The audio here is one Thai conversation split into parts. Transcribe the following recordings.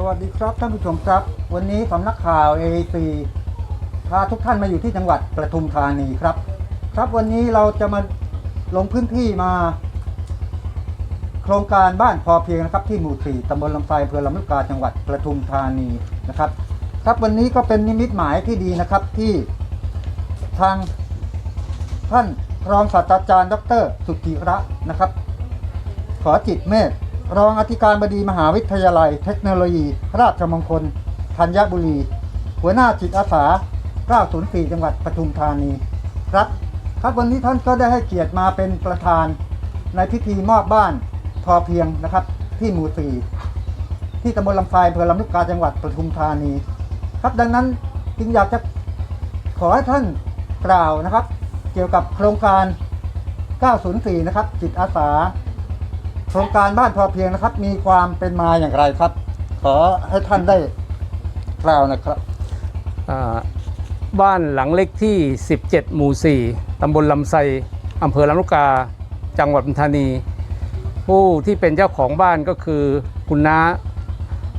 สวัสดีครับท่านผู้ชมครับ วันนี้สำนักข่าว AAC พาทุกท่านมาอยู่ที่จังหวัดประทุมธานีครับ ครับวันนี้เราจะมาลงพื้นที่มา โครงการบ้านพอเพียงนะครับ ที่หมู่สี่ตำบลลำไซอำเภอลำลูกกาจังหวัดประทุมธานีนะครับ ครับวันนี้ก็เป็นนิมิตหมายที่ดีนะครับที่ทางท่านรองศาสตราจารย์ ดร สุจิระนะครับ ขอจิตเมธ รองอธิการบดีมหาวิทยาลัย เทคโนโลยี ราชมงคลธัญบุรี หัวหน้าจิตอาสา 904 จังหวัดปทุมธานี ครับ ครับวันนี้ท่านก็ได้ให้เกียรติมาเป็นประธาน ในพิธีมอบบ้านพอเพียงนะครับ ที่หมู่สี่ที่ตำบลลำไฟอำเภอลำลูกกาจังหวัดปทุมธานี ครับดังนั้นจึงอยากจะขอให้ท่านกล่าวนะครับ เกี่ยวกับโครงการ 904 นะครับ จิตอาสา โครงการบ้านพอเพียงนะครับ มีความเป็นมาอย่างไรครับ ขอให้ท่านได้กล่าวนะครับอ่าบ้านหลังเล็กที่ 17 หมู่ 4 ตำบลลำไซอำเภอลำลูกกา จังหวัดปทุมธานี ผู้ที่เป็นเจ้าของบ้านก็คือคุณน้า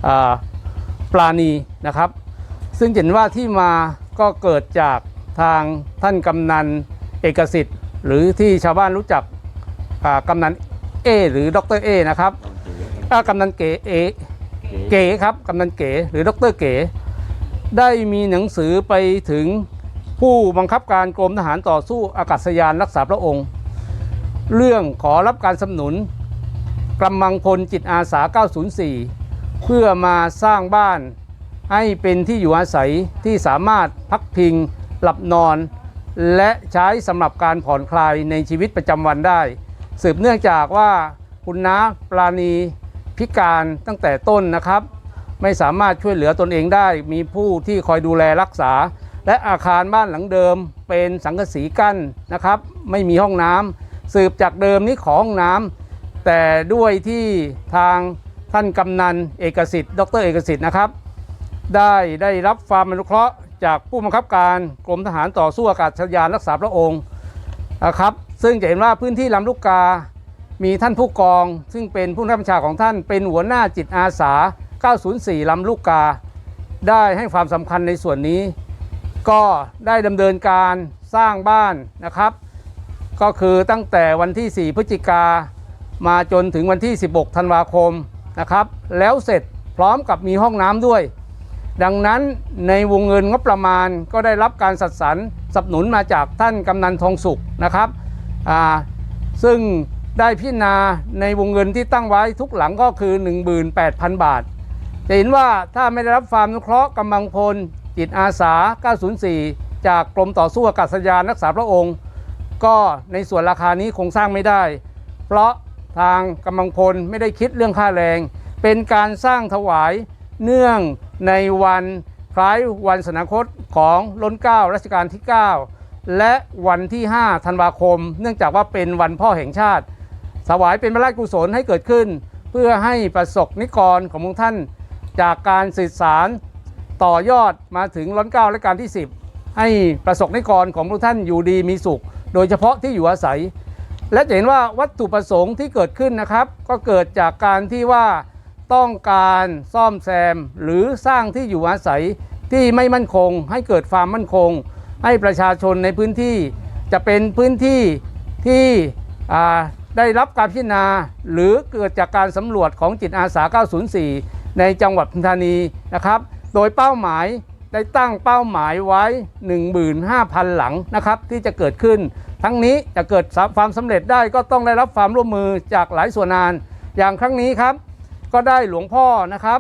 อ่าปลาณีนะครับ ซึ่งเห็นว่าที่มาก็เกิดจากทางท่านกำนันเอกสิทธิ์ หรือที่ชาวบ้านรู้จักอ่ากำนัน เอหรือดรเอนะครับอ่ากำนันเก๋เอเก๋ครับกำนันเก๋หรือดรเก๋ได้มีหนังสือไปถึงผู้บังคับการกรมทหารต่อสู้อากาศยานรักษาพระองค์ เรื่องขอรับการสนับสนุนกำลังพลจิตอาสา 904 เพื่อมาสร้างบ้านให้เป็นที่อยู่อาศัยที่สามารถพักพิง หลับนอน และใช้สำหรับการผ่อนคลายในชีวิตประจำวันได้ สืบเนื่องจากว่าคุณน้าปราณีพิการตั้งแต่ต้นนะครับ ไม่สามารถช่วยเหลือตนเองได้ มีผู้ที่คอยดูแลรักษา และอาคารบ้านหลังเดิม เป็นสังกะสีกั้นนะครับ ไม่มีห้องน้ำสืบจากเดิมนี้ขอห้องน้ำแต่ด้วยที่ทางท่านกำนันเอกสิทธิ์ ดรเอกสิทธิ์นะครับ ได้ได้รับความอนุเคราะห์จากผู้บังคับการกรมทหารต่อสู้อากาศยานรักษาพระองค์นะครับ ซึ่งจะเห็นว่าพื้นที่ลำลูกกา มีท่านผู้กอง ซึ่งเป็นผู้บับบัญชาของท่านเป็นหัวหน้าจิตอาสา 904 ลำลูกกา ได้ให้ความสำคัญในส่วนนี้ ก็ได้ดำเนินการสร้างบ้านนะครับ ก็คือตั้งแต่วันที่ 4 พฤศจิกามาจนถึงวันที่ 16 ธันวาคมนะครับ แล้วเสร็จพร้อมกับมีห้องน้ำด้วย ดังนั้นในวงเงินงบประมาณก็ได้รับการสัดสรรสนับสนุนมาจากท่านกำนันทองสุขนะครับ ซึ่งได้พิจารณาในวงเงินที่ตั้งไว้ทุกหลังก็คือ 18,000 บาท จะเห็นว่าถ้าไม่ได้รับความนุเคราะห์กำลังพล จิตอาสา 904 จากกรมต่อสู้อากาศยานรักษาพระองค์ ก็ในส่วนราคานี้คงสร้างไม่ได้ เพราะทางกำลังพลไม่ได้คิดเรื่องค่าแรง เป็นการสร้างถวายเนื่องในวันคล้ายวันสนาคตของล้นเก้ารัชกาลที่ 9 และวันที่ 5 ธันวาคม เนื่องจากว่าเป็นวันพ่อแห่งชาติถวายเป็นพระราชกุศลให้เกิดขึ้น เพื่อให้ประสบนิกรของพระองค์ท่าน จากการสื่อสารต่อยอดมาถึงร้นเก้าและการที่ 10 ให้ประสบนิกรของพระท่านอยู่ดีมีสุข โดยเฉพาะที่อยู่อาศัย และจะเห็นว่าวัตถุประสงค์ที่เกิดขึ้นนะครับ ก็เกิดจากการที่ว่าต้องการซ่อมแซมหรือสร้างที่อยู่อาศัยที่ไม่มั่นคง ให้เกิดความมั่นคง ให้ประชาชนในพื้นที่จะเป็นพื้นที่ที่ได้รับการพิจารณา หรือเกิดจากการสำรวจของจิตอาสา 904 ในจังหวัดปทุมธานีนะครับ โดยเป้าหมายได้ตั้งเป้าหมายไว้ 15,000 หลังนะครับ ที่จะเกิดขึ้น ทั้งนี้จะเกิดความสำเร็จได้ก็ต้องได้รับความร่วมมือจากหลายส่วนงาน อย่างครั้งนี้ครับ ก็ได้หลวงพ่อนะครับ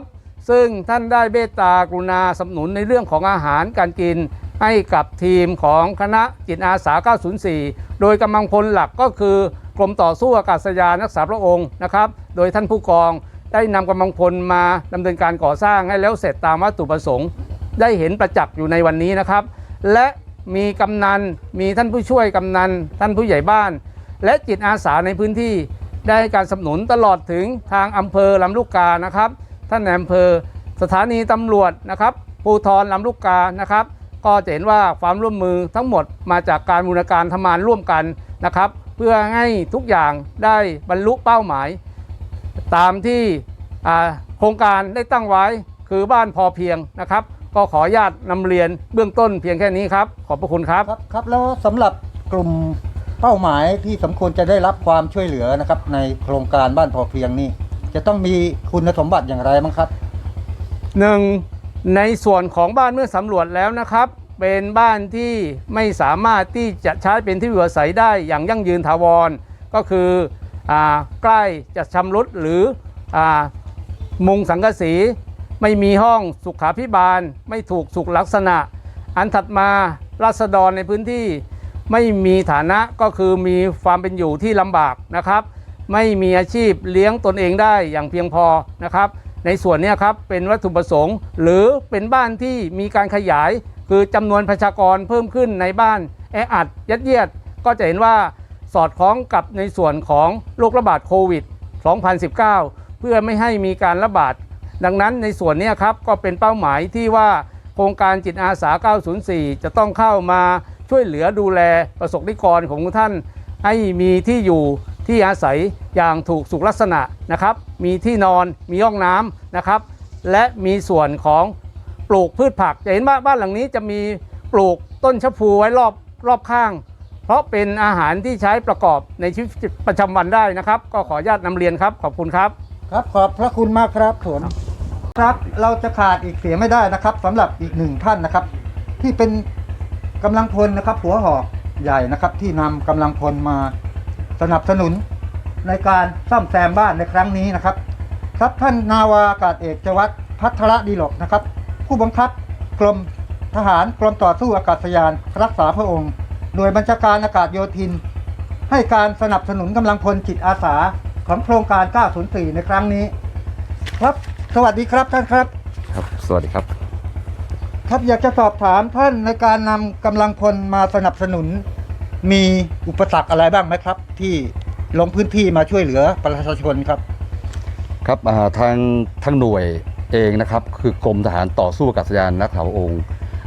ซึ่งท่านได้เมตตากรุณาสนับสนุนในเรื่องของอาหารการกิน ให้กับทีมของคณะจิตอาสา 904 โดยกำลังพลหลักก็คือกรมต่อสู้อากาศยานรักษาพระองค์นะครับ โดยท่านผู้กองได้นำกำลังพลมาดำเนินการก่อสร้างให้แล้วเสร็จตามวัตถุประสงค์ ได้เห็นประจักษ์อยู่ในวันนี้นะครับ และมีกำนันมีท่านผู้ช่วยกำนันท่านผู้ใหญ่บ้าน และจิตอาสาในพื้นที่ได้การสนับสนุนตลอดถึงทางอำเภอลำลูกกานะครับ ท่านในอำเภอสถานีตำรวจนะครับภูธรลำลูกกานะครับ ก็จะเห็นว่าความร่วมมือทั้งหมดมาจากการบูรณาการทำงานร่วมกันนะครับ เพื่อให้ทุกอย่างได้บรรลุเป้าหมาย ตามที่อ่าโครงการได้ตั้งไว้คือบ้านพอเพียงนะครับ ก็ขออนุญาตนำเรียนเบื้องต้นเพียงแค่นี้ครับ ขอบพระคุณครับครับครับแล้วสำหรับกลุ่มเป้าหมายที่สมควรจะได้รับความช่วยเหลือนะครับในโครงการบ้านพอเพียงนี่จะต้องมีคุณสมบัติอย่างไรบ้างครับหนึ่ง ในส่วนของบ้านเมื่อสำรวจแล้วนะครับ เป็นบ้านที่ไม่สามารถที่จะใช้เป็นที่อยู่อาศัยได้อย่างยั่งยืนถาวร ก็คืออใกล้จะชำรุดหรืออมุงสังกะสี ไม่มีห้องสุขาพิบาล ไม่ถูกสุขลักษณะ อันถัดมาราษฎรในพื้นที่ไม่มีฐานะก็คือมีความเป็นอยู่ที่ลำบากนะครับ ไม่มีอาชีพเลี้ยงตนเองได้อย่างเพียงพอนะครับ ในส่วนนี้ครับเป็นวัตถุประสงค์ หรือเป็นบ้านที่มีการขยาย คือจำนวนประชากรเพิ่มขึ้นในบ้านแออัดยัดเยียด ก็จะเห็นว่าสอดคล้องกับในส่วนของโรคระบาดโควิด 2019 เพื่อไม่ให้มีการระบาด ดังนั้นในส่วนนี้ครับก็เป็นเป้าหมายที่ว่าโครงการจิตอาสา 904 จะต้องเข้ามาช่วยเหลือดูแลประสบนิกรของท่าน ให้มีที่อยู่ ที่อาศัยอย่างถูกสุขลักษณะนะครับ มีที่นอนมีห้องน้ำนะครับ และมีส่วนของปลูกพืชผักจะเห็นว่าบ้านหลังนี้จะมีปลูกต้นชะพูไว้รอบรอบข้าง เพราะเป็นอาหารที่ใช้ประกอบในชีวิตประจำวันได้นะครับ ก็ขออนุญาตนำเรียนครับขอบคุณครับ ครับขอบพระคุณมากครับผมครับเราจะขาดอีกเสียไม่ได้นะครับสำหรับอีกหนึ่งท่านนะครับ ที่เป็นกำลังพลนะครับ หัวหอกใหญ่นะครับ ที่นำกำลังพลมา สนับสนุนในการซ่อมแซมบ้านในครั้งนี้นะครับ ครับท่านนาวาอากาศเอกจวัฒน์พัทรดีหลกนะครับ ผู้บังคับกรมทหารกรมต่อสู้อากาศยานรักษาพระองค์หน่วยบัญชาการอากาศโยธิน ให้การสนับสนุนกำลังพลจิตอาสาของโครงการ 904 ในครั้งนี้ ครับสวัสดีครับท่านครับ ครับ สวัสดีครับ ครับอยากจะสอบถามท่านในการนำกำลังพลมาสนับสนุน มีอุปสรรคอะไรบ้างไหมครับ ที่ลงพื้นที่มาช่วยเหลือประชาชนครับครับอ่าทางทางหน่วยเองนะครับ คือกรมทหารต่อสู้อากาศยานนักข่าวองค์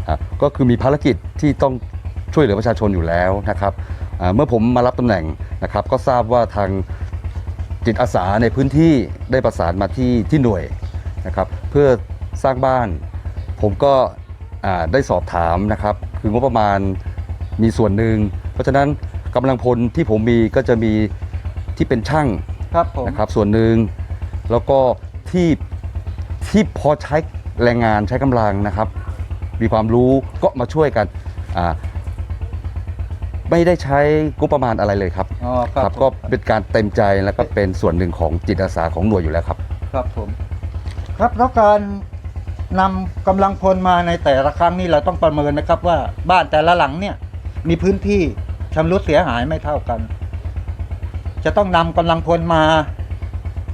อ่าก็คือมีภารกิจที่ต้องช่วยเหลือประชาชนอยู่แล้วนะครับอ่าเมื่อผมมารับตำแหน่งนะครับ ก็ทราบว่าทางจิตอาสาในพื้นที่ได้ประสานมาที่ที่หน่วยนะครับ เพื่อสร้างบ้าน ผมก็อ่าได้สอบถามนะครับ คืองบประมาณ มีส่วนหนึ่ง เพราะฉะนั้นกำลังพลที่ผมมีก็จะมีที่เป็นช่างครับผมนะครับส่วนหนึ่งแล้วก็ที่ที่พอใช้แรงงานใช้กำลังนะครับ มีความรู้ก็มาช่วยกันอ่าไม่ได้ใช้งบประมาณอะไรเลยครับ อ๋อครับก็เป็นการเต็มใจแล้วก็เป็นส่วนหนึ่งของจิตอาสาของหน่วยอยู่แล้วครับ ครับผม ครับแล้วการนำกำลังพลมาในแต่ละครั้งนี้เราต้องประเมินนะครับว่าบ้านแต่ละหลังเนี่ย มีพื้นที่ชำรุดเสียหายไม่เท่ากัน จะต้องนำกำลังพลมา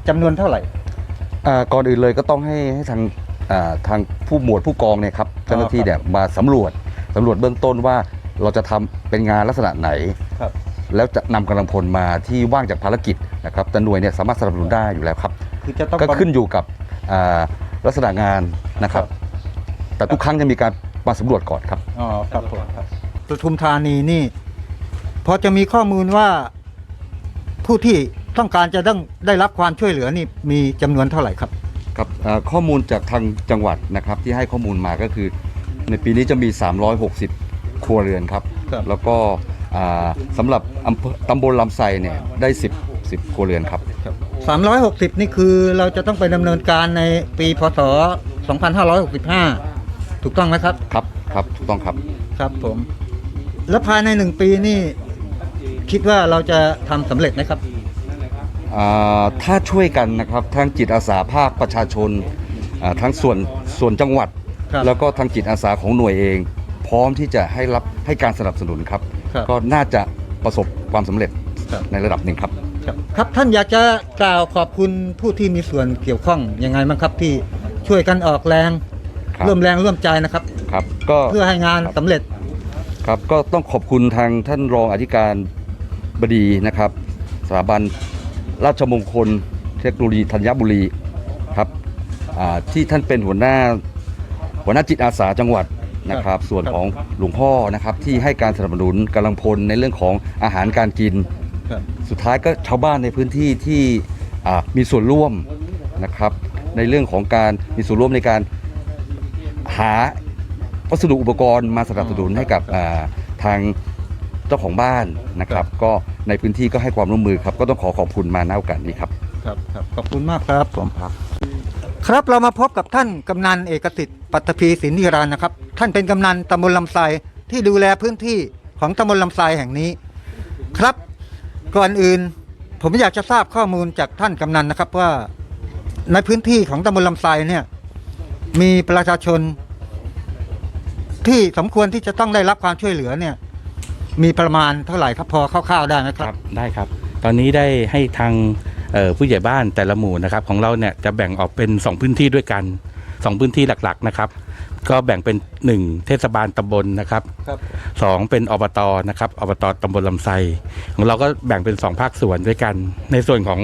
จำนวนเท่าไหร่ อ่าก่อนอื่นเลยก็ต้องให้ให้ทางอ่าทางผู้หมวดผู้กองเนี่ยครับเจ้าหน้าที่เนี่ยมาสำรวจสำรวจเบื้องต้นว่าเราจะทำเป็นงานลักษณะไหน ครับ แล้วจะนำกำลังพลมาที่ว่างจากภารกิจนะครับแต่หน่วยเนี่ยสามารถสนับสนุนได้อยู่แล้วครับ คือจะต้องก็ขึ้นอยู่กับอ่าลักษณะงานนะครับ แต่ทุกครั้งจะมีการมาสำรวจก่อนครับ อ๋อครับผมครับ ปทุมธานีนี่พอจะมีข้อมูลว่าผู้ที่ต้องการจะต้องได้รับความช่วยเหลือนี่มีจำนวนเท่าไหร่ครับครับอ่าข้อมูลจากทางจังหวัดนะครับที่ให้ข้อมูลมาก็คือ ในปีนี้จะมี 360 ครัวเรือนครับครับแล้วก็อ่าสำหรับอำเภอตำบลลำไซเนี่ยได้ 10 10ครัวเรือนครับ 360 นี่คือเราจะต้องไปดำเนินการในปีพศ 2565 ถูกต้องไหมครับ ครับครับถูกต้องครับ ครับผม แล้วภายในหนึ่งปีนี่ คิดว่าเราจะทำสำเร็จไหมครับ อ่าถ้าช่วยกันนะครับทั้งจิตอาสาภาคประชาชนอ่าทั้งส่วนส่วนจังหวัด ครับแล้วก็ทางจิตอาสาของหน่วยเอง พร้อมที่จะให้รับให้การสนับสนุนครับ ครับก็น่าจะประสบความสำเร็จครับ ในระดับหนึ่งครับ ครับครับท่านอยากจะกล่าวขอบคุณผู้ที่มีส่วนเกี่ยวข้องยังไงบ้างครับที่ช่วยกันออกแรงครับ ร่วมแรงร่วมใจนะครับ ครับก็ เพื่อให้งานสำเร็จ ครับก็ต้องขอบคุณทางท่านรองอธิการบดีนะครับสถาบันราชมงคล เทคโนโลยีธัญบุรีครับอ่าที่ท่านเป็นหัวหน้าหัวหน้าจิตอาสาจังหวัดนะครับ ส่วนของหลวงพ่อนะครับที่ให้การสนับสนุนกำลังพลในเรื่องของอาหารการกินครับสุดท้ายก็ชาวบ้านในพื้นที่ที่อ่ามีส่วนร่วมนะครับ ในเรื่องของการมีส่วนร่วมในการหา วัสดุอุปกรณ์มาสนับสนุนให้กับอ่าทางเจ้าของบ้านนะครับ ก็ในพื้นที่ก็ให้ความร่วมมือครับ ก็ต้องขอขอบคุณมาณโอกาสนี้ครับครับครับขอบคุณมากครับผมครับ ครับเรามาพบกับท่านกำนันเอกสิทธิ์ปัตตภีสินนิรันดร์นะครับ ท่านเป็นกำนันตำบลลำไซที่ดูแลพื้นที่ของตำบลลำไซแห่งนี้ ครับก่อนอื่น ผมอยากจะทราบข้อมูลจากท่านกำนันนะครับว่า ในพื้นที่ของตำบลลำไซเนี่ยมีประชาชน ที่สมควรที่จะต้องได้รับความช่วยเหลือเนี่ย มีประมาณเท่าไหร่ครับพอคร่าวๆได้ไหมคครับรับได้ครับ ตอนนี้ได้ให้ทางเอ่อผู้ใหญ่บ้านแต่ละหมู่นะครับ ของเราเนี่ยจะแบ่งออกเป็น 2 พื้นที่ด้วยกัน 2 พื้นที่หลักๆนะครับ ก็แบ่งเป็น 1 เทศบาลตำบลนะครับครับ สองเป็นอบตนะครับอบตตำบลลำไซของเราก็แบ่งเป็น 2 ภาคส่วนด้วยกัน ในส่วนของ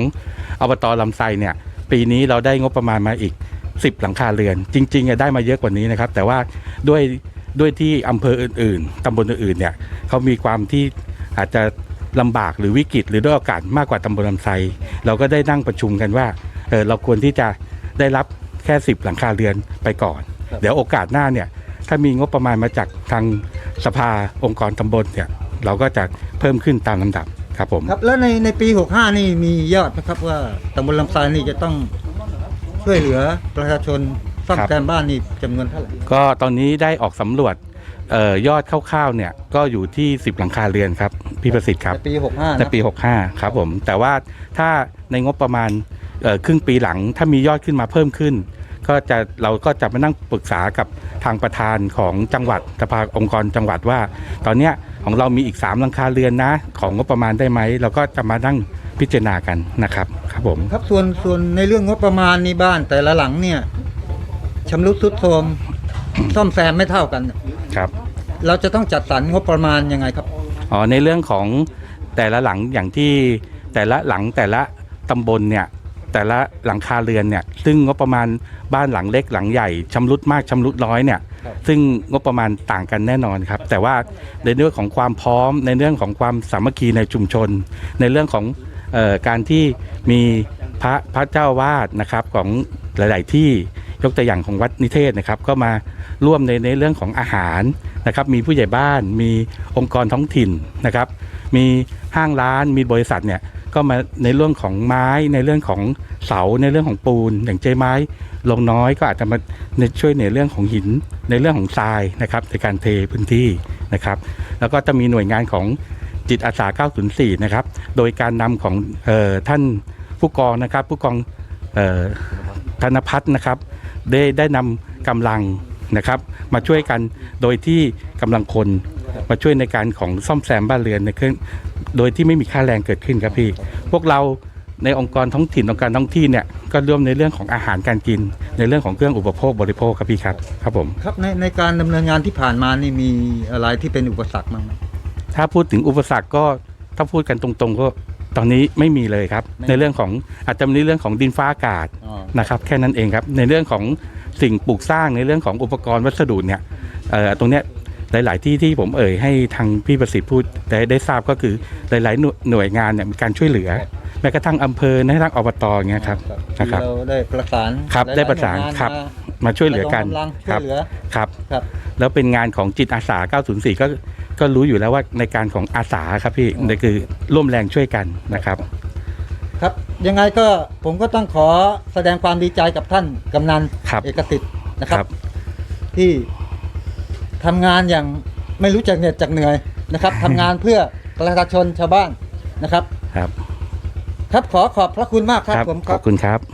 อบตลำไซเนี่ยปีนี้เราได้งบประมาณมาอีก 10 หลังคาเรือน จริงๆอะได้มาเยอะกว่านี้นะครับ แต่ว่าด้วย ด้วยที่อำเภออื่นๆตำบลอื่นๆเนี่ยเขามีความที่อาจจะลำบากหรือวิกฤตหรือด้วยโอกาสมากกว่าตำบลลำไซเราก็ได้นั่งประชุมกันว่าเออเราควรที่จะได้รับแค่ 10 หลังคาเรือนไปก่อนครับเดี๋ยวโอกาสหน้าเนี่ยถ้ามีงบประมาณมาจากทางสภาองค์กรตำบลเนี่ยเราก็จะเพิ่มขึ้นตามลำดับครับผมครับแล้วในในปี 65 นี่มียอดนะครับว่าตำบลลำไซนี่จะต้องช่วยเหลือประชาชน ซ่อมครับแซมบ้านนี่จำนวนเท่าไหร่ก็ตอนนี้ได้ออกสำรวจเออยอดคร่าวๆเนี่ยก็อยู่ที่ 10 หลังคาเรือนครับพี่ประสิทธิ์ครับในปี 65ในนะปี 65 ครับผมแต่ว่าถ้าในงบประมาณเอ่อครึ่งปีหลังถ้ามียอดขึ้นมาเพิ่มขึ้น ก็จะเราก็จะมานั่งปรึกษากับทางประธานของจังหวัดสภาองค์กรจังหวัดว่า ตอนเนี้ยของเรามีอีก3หลังคาเรือนนะ ของงบประมาณได้ไหมเราก็จะมานั่งพิจารณากันนะครับครับผม ครับส่วนส่วนในเรื่องงบประมาณในบ้านแต่ละหลังเนี่ย ชำรุดทรุดโทรมซ่อมแซมไม่เท่ากัน ครับ เราจะต้องจัดสรรงบประมาณยังไงครับ อ๋อในเรื่องของแต่ละหลังอย่างที่แต่ละหลังแต่ละตำบลเนี่ยแต่ละหลังคาเรือนเนี่ยซึ่งงบประมาณบ้านหลังเล็กหลังใหญ่ชำรุดมากชำรุดน้อยเนี่ยครับซึ่งงบประมาณต่างกันแน่นอนครับ แต่ว่าในเรื่องของความพร้อม ในเรื่องของความสามัคคีในชุมชน ในเรื่องของเออการที่มีพระพระเจ้าวาดนะครับของหลาย ๆ ที่ ยกตัวอย่างของวัดนิเทศนะครับ ก็มาร่วมในในเรื่องของอาหารนะครับ มีผู้ใหญ่บ้าน มีองค์กรท้องถิ่นนะครับ มีห้างร้านมีบริษัทเนี่ยก็มาในเรื่องของไม้ในเรื่องของเสาในเรื่องของปูน อย่างเจไม้ลงน้อยก็อาจจะมาในช่วยในเรื่องของหิน ในเรื่องของทรายนะครับ ในการเทพื้นที่นะครับ แล้วก็จะมีหน่วยงานของจิตอาสา 904 นะครับ โดยการนำของออท่านผู้กองนะครับ ผู้กองออธนพัฒน์นะครับ ได้ได้นำกำลังนะครับ มาช่วยกันโดยที่กำลังคนมาช่วยในการของซ่อมแซมบ้านเรือนในเครื่องโดยที่ไม่มีค่าแรงเกิดขึ้นครับพี่ พวกเราในองค์กรท้องถิ่นองค์การท้องที่เนี่ยก็ร่วมในเรื่องของอาหารการกิน ในเรื่องของเครื่องอุปโภคบริโภคครับพี่ครับครับผมครับในในการดำเนินงานที่ผ่านมานี่มีอะไรที่เป็นอุปสรรคบ้างไหมถ้าพูดถึงอุปสรรคก็ถ้าพูดกันตรงๆก็ ตอนนี้ไม่มีเลยครับไม่มีในเรื่องของอาจจะมีเรื่องของดินฟ้าอากาศอ๋อนะครับ แค่นั้นเองครับ ในเรื่องของสิ่งปลูกสร้างในเรื่องของอุปกรณ์วัสดุเนี่ยเอ่อตรงเนี้ยหลาย ๆ ที่ที่ผมเอ่ยให้ทางพี่ประสิทธิ์พูดได้ได้ทราบก็คือหลาย ๆ หน่วยหน่วยงานเนี่ยมีการช่วยเหลือแม้กระทั่งอำเภอแม้กระทั่งอบตอย่างเงี้ยครับที่นะครับเราได้ประสานครับหลยๆได้ประสานหน่วยงครับมามาช่วยเหลือกันระดมกำลังคช่วรัยเหลือครับครับ แล้วเป็นงานของจิตอาสา 904 ก็ ก็รู้อยู่แล้วว่าในการของอาสาครับพี่อ๋อนี่คือร่วมแรงช่วยกันนะครับ ครับ ยังไงก็ผมก็ต้องขอแสดงความดีใจกับท่านกำนันครับเอกสิทธิ์นะครับครับ ที่ทำงานอย่างไม่รู้จักเหน็ดจากเหนื่อยนะครับทำงานเพื่อประชาชนชาวบ้านนะครับ ครับ ครับขอขอบพระคุณมากครับผมขอบคุณครับครับ